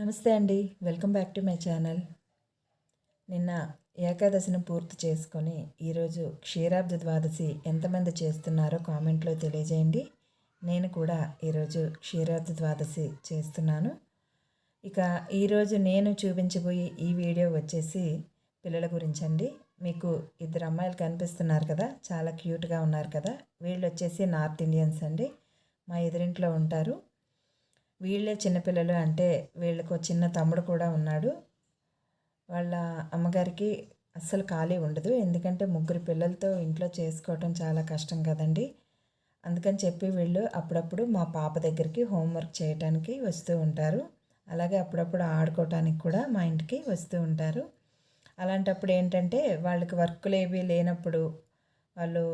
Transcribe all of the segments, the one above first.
నమస్తే అండి. Welcome back to my channel. నిన్న ఏకాదశిని పూర్తి చేసుకొని ఈరోజు క్షీరాబ్ద ద్వాదశి ఎంతమంది చేస్తున్నారో కామెంట్లో తెలియజేయండి. నేను కూడా ఈరోజు క్షీరాబ్ద ద్వాదశి చేస్తున్నాను. ఇక ఈరోజు నేను చూపించబోయే ఈ వీడియో వచ్చేసి పిల్లల గురించి అండి. మీకు ఇద్దరు అమ్మాయిలు కనిపిస్తున్నారు కదా చాలా క్యూట్గా ఉన్నారు కదా. వీళ్ళు వచ్చేసి నార్త్ ఇండియన్స్ అండి. మా ఎదురింట్లో ఉంటారు. వీళ్ళే చిన్నపిల్లలు అంటే వీళ్ళకు చిన్న తమ్ముడు కూడా ఉన్నాడు. వాళ్ళ అమ్మగారికి అస్సలు ఖాళీ ఉండదు. ఎందుకంటే ముగ్గురు పిల్లలతో ఇంట్లో చేసుకోవటం చాలా కష్టం కదండి. అందుకని చెప్పి వీళ్ళు అప్పుడప్పుడు మా పాప దగ్గరికి హోంవర్క్ చేయటానికి వస్తూ ఉంటారు. అలాగే అప్పుడప్పుడు ఆడుకోవటానికి కూడా మా ఇంటికి వస్తూ ఉంటారు. అలాంటప్పుడు ఏంటంటే వాళ్ళకి వర్కులు ఏవి లేనప్పుడు వాళ్ళు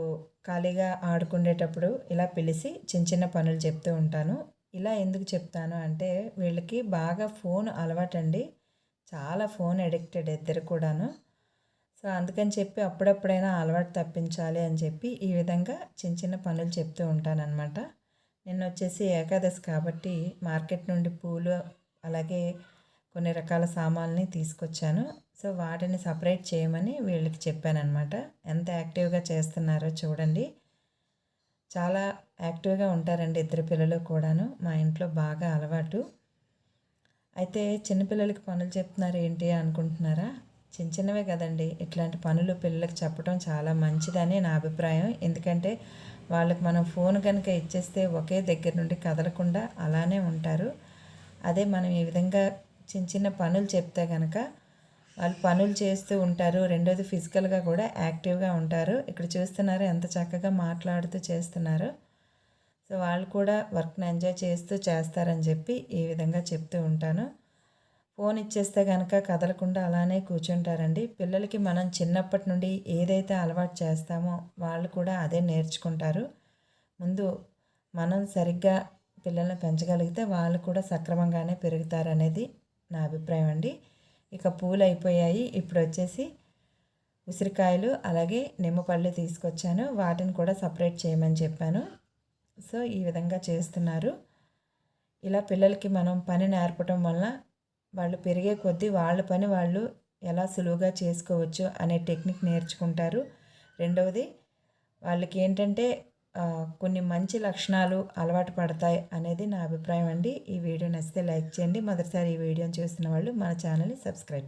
ఖాళీగా ఆడుకునేటప్పుడు ఇలా పిలిచి చిన్న చిన్న పనులు చెప్తూ ఉంటాను. ఇలా ఎందుకు చెప్తాను అంటే వీళ్ళకి బాగా ఫోన్ అలవాటండి. చాలా ఫోన్ అడిక్టెడ్ ఇద్దరు కూడాను. సో అందుకని చెప్పి అప్పుడప్పుడైనా అలవాటు తప్పించాలి అని చెప్పి ఈ విధంగా చిన్న చిన్న పనులు చెప్తూ ఉంటానన్నమాట. నిన్న వచ్చేసి ఏకాదశి కాబట్టి మార్కెట్ నుండి పూలు అలాగే కొన్ని రకాల సామాన్ని తీసుకొచ్చాను. సో వాటిని సపరేట్ చేయమని వీళ్ళకి చెప్పానమాట ఎంత యాక్టివ్గా చేస్తున్నారో చూడండి. చాలా యాక్టివ్గా ఉంటారండి ఇద్దరు పిల్లలు కూడాను. మా ఇంట్లో బాగా అలవాటు. అయితే చిన్నపిల్లలకి పనులు చెప్తున్నారు ఏంటి అనుకుంటున్నారా? చిన్న చిన్నవే కదండి. ఇట్లాంటి పనులు పిల్లలకు చెప్పడం చాలా మంచిదని నా అభిప్రాయం. ఎందుకంటే వాళ్ళకి మనం ఫోన్ కనుక ఇచ్చేస్తే ఒకే దగ్గర నుండి కదలకుండా అలానే ఉంటారు. అదే మనం ఈ విధంగా చిన్న చిన్న పనులు చెప్తే కనుక వాళ్ళు పనులు చేస్తూ ఉంటారు. రెండోది ఫిజికల్గా కూడా యాక్టివ్గా ఉంటారు. ఇక్కడ చూస్తున్నారు ఎంత చక్కగా మాట్లాడుతూ చేస్తున్నారు. సో వాళ్ళు కూడా వర్క్ని ఎంజాయ్ చేస్తూ చేస్తారని చెప్పి ఈ విధంగా చెప్తూ ఉంటాను. ఫోన్ ఇచ్చేస్తే కనుక కదలకుండా అలానే కూర్చుంటారండి. పిల్లలకి మనం చిన్నప్పటి నుండి ఏదైతే అలవాటు చేస్తామో వాళ్ళు కూడా అదే నేర్చుకుంటారు. ముందు మనం సరిగ్గా పిల్లల్ని పెంచగలిగితే వాళ్ళు కూడా సక్రమంగానే పెరుగుతారనేది నా అభిప్రాయం అండి. ఇక పూలు అయిపోయాయి ఇప్పుడు వచ్చేసి ఉసిరికాయలు అలాగే నిమ్మపళ్ళు తీసుకొచ్చాను. వాటిని కూడా సపరేట్ చేయమని చెప్పాను. సో ఈ విధంగా చేస్తున్నారు. ఇలా పిల్లలకి మనం పని నేర్పడం వల్ల వాళ్ళు పెరిగే కొద్దీ వాళ్ళ పని వాళ్ళు ఎలా సులువుగా చేసుకోవచ్చు అనే టెక్నిక్ నేర్చుకుంటారు. రెండవది వాళ్ళకి ఏంటంటే కొన్ని మంచి లక్షణాలు అలవాటు పడతాయి అనేది నా అభిప్రాయం అండి. ఈ వీడియో నచ్చితే లైక్ చేయండి. మొదటిసారి ఈ వీడియోని చూస్తున్న వాళ్ళు మన ఛానల్ని సబ్స్క్రైబ్ చేయండి.